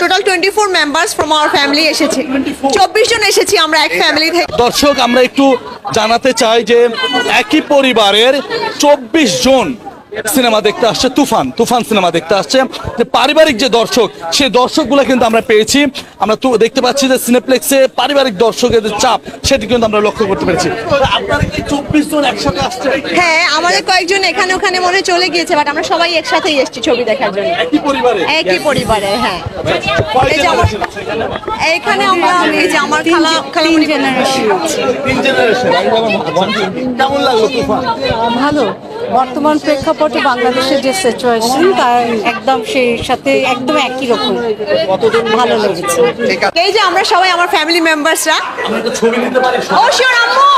Total twenty four members from our family এসেছে। চব্বিশ জন এসেছি আমরা এক ফ্যামিলি থেকে। দর্শক, আমরা একটু জানাতে চাই যে একই পরিবারের চব্বিশ জন সিনেমা দেখতে আসছে তুফান তুফান সিনেমা দেখতে আসছে। যে পারিবারিক যে দর্শক সেই দর্শকগুলো কিন্তু আমরা পেয়েছি। আমরা তো দেখতে পাচ্ছি যে সিনেপ্লেক্সে পারিবারিক দর্শকের যে চাপ সেটি কিন্তু আমরা লক্ষ্য করতে পেরেছি। আপনারা কি চব্বিশ জন একসাথে আসছে হ্যাঁ আমাদের কয়েকজন এখানে ওখানে মনে চলে গিয়েছে বাট আমরা সবাই একসাথেই এসেছি ছবি দেখার জন্য। একই পরিবারে? একই পরিবারে হ্যাঁ। এখানে? আমরা এই যে আমার খালা খালা জেনারেশন তিন জেনারেশন কেমন লাগল তুফান? ভালো। বর্তমান প্রেক্ষাপটে বাংলাদেশের যে সিচুয়েশন তার একদম সেই সাথে একদম একই রকম। ভালো লেগেছে। এই যে আমরা সবাই আমার ফ্যামিলি মেম্বারসরা ছবি নিতে পারি ও শিওর আম্মু!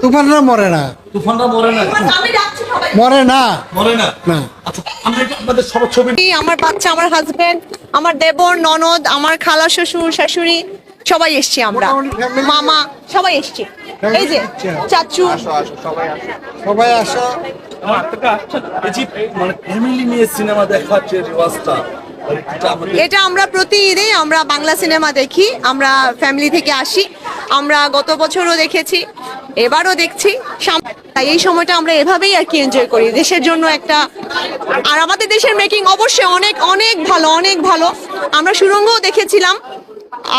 তুফানরা মরে না। তুফানটা মরে না। মরে না। মরে না? না। আচ্ছা আমরা আপনাদের সবার ছবি আমার বাচ্চা আমার হাজবেন্ড আমার দেবর ননদ আমার খালা শ্বশুর শাশুড়ি সবাই এসছি আমরা। মামা সবাই এসছি। এই যে চাচু। সবাই আসো। মানে ফ্যামিলি নিয়ে সিনেমা দেখার যে রেওয়াজটা এটা আমরা প্রতি ঈদে আমরা বাংলা সিনেমা দেখি। আমরা ফ্যামিলি থেকে আসি। আমরা গত বছরও দেখেছি এবারও দেখছি। এই সময়টা আমরা এভাবেই আর কি এনজয় করি। দেশের জন্য একটা আর আমাদের দেশের মেকিং অবশ্যই অনেক অনেক ভালো অনেক ভালো। আমরা সুরঙ্গও দেখেছিলাম।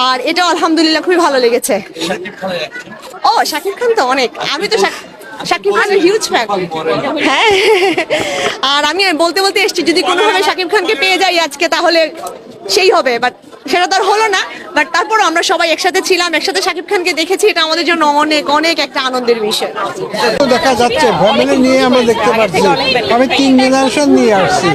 আর এটা আলহামদুলিল্লাহ খুবই ভালো লেগেছে। ও শাকিব খান তো অনেক। আমি তো শাক- শাকিব খানের হিউজ ফ্যান হ্যাঁ। আর আমি বলতে বলতে এসেছি যদি কোনোভাবে শাকিব খানকে পেয়ে যাই আজকে তাহলে সেই হবে বাট সেটা তো আর হলো না। বাট তারপর আমরা সবাই একসাথে ছিলাম একসাথে শাকিব খানকে দেখেছি এটা আমাদের জন্য অনেক অনেক একটা আনন্দের বিষয়। তো দেখা যাচ্ছে ফ্যামিলি নিয়ে আমরা দেখতে পাচ্ছি। আমি তিন জেনারেশন নিয়ে আসছি।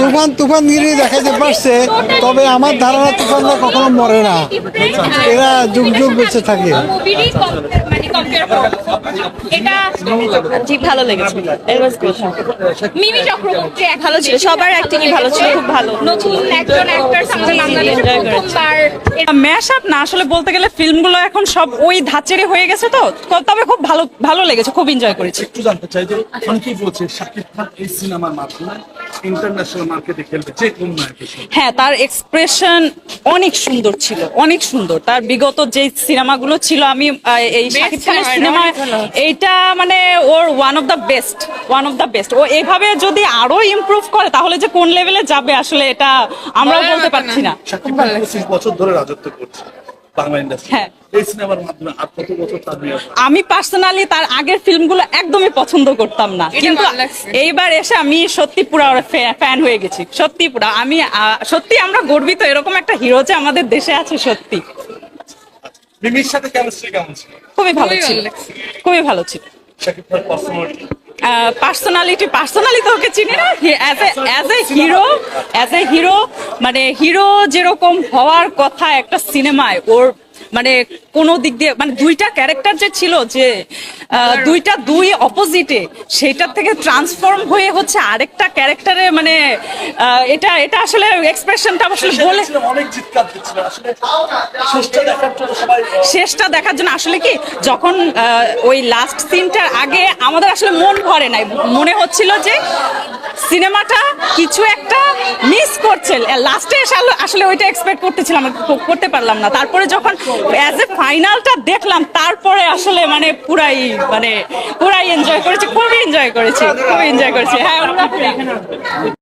তুফান তুফান গিরি দেখাতে পারছে তবে আমার ধারণা তুফানরা কখনো মরে না। এরা যুগ যুগ বেঁচে থাকে। ভালো লেগেছে। ভালো ছিল সবার অ্যাক্টিংই ভালো ছিল। খুব ভালো। নতুন একজন অ্যাক্টর আমাদের বাংলাদেশে প্রথমবার। ম্যাশ আপ না আসলে বলতে গেলে ফিল্মগুলো এখন সব ওই ধাঁচেরই হয়ে গেছে তো তবে খুব ভালো ভালো লেগেছে খুব এনজয় করেছি। একটু জানতে চাই যে কি বলছে? শাকিব খান এই সিনেমার মাধ্যমে? ইন্টারন্যাশনাল মার্কেটে খেলবে যে কোন হ্যাঁ তার এক্সপ্রেশন অনেক সুন্দর ছিল অনেক সুন্দর। তার বিগত যে সিনেমাগুলো ছিল আমি এই শাকিব খানের সিনেমা এইটা মানে ওর one of the best one of the best ও এভাবে যদি আরও ইমপ্রুভ করে তাহলে যে কোন লেভেলে যাবে আসলে এটা আমরা বলতে পারছি না। পঁচিশ বছর ধরে রাজত্ব করছে। বাংলা ইন্ডাস্ট্রি হ্যাঁ। এই সিনেমার মাধ্যমে আর কত বছর তার আমি পার্সোনালি তার আগের ফিল্মগুলো একদমই পছন্দ করতাম না। কিন্তু এইবার এসে আমি সত্যি পুরো ফ্যান হয়ে গেছি। সত্যি পুরো। আমি সত্যি আমরা গর্বিত। এরকম একটা হিরো যে আমাদের দেশে আছে সত্যি। মিমির সাথে কেমিস্ট্রি কেমন ছিল? খুবই ভালো ছিল। খুবই ভালো ছিল। Shakib Khan personality personality personally তো ওকে চিনি না। As a as a hero as a hero মানে হিরো যেরকম হওয়ার কথা একটা সিনেমায় ওর মানে কোন দিক দিয়ে মানে দুইটা ক্যারেক্টার যে ছিল যে দুইটা দুই অপোজিটে সেটার থেকে ট্রান্সফর্ম হয়ে হচ্ছে আরেকটা ক্যারেক্টারে মানে এটা এটা আসলে এক্সপ্রেশনটা আসলে বলে অনেক চিৎকার দিচ্ছিল। আসলে শেষটা দেখার জন্য সবাই শেষটা দেখার জন্য আসলে কি যখন ওই লাস্ট সিনটার আগে আমাদের আসলে মন ভরে নাই। মনে হচ্ছিল যে সিনেমাটা কিছু একটা মিস করছে। লাস্টে আসলে ওইটা এক্সপেক্ট করতেছিলাম, করতে পারলাম না। তারপরে যখন অ্যাজ এ ফাইনালটা দেখলাম, তারপরে আসলে মানে পুরাই মানে পুরাই এনজয় করেছি, খুবই এনজয় করেছি, খুবই এনজয় করেছি। হ্যাঁ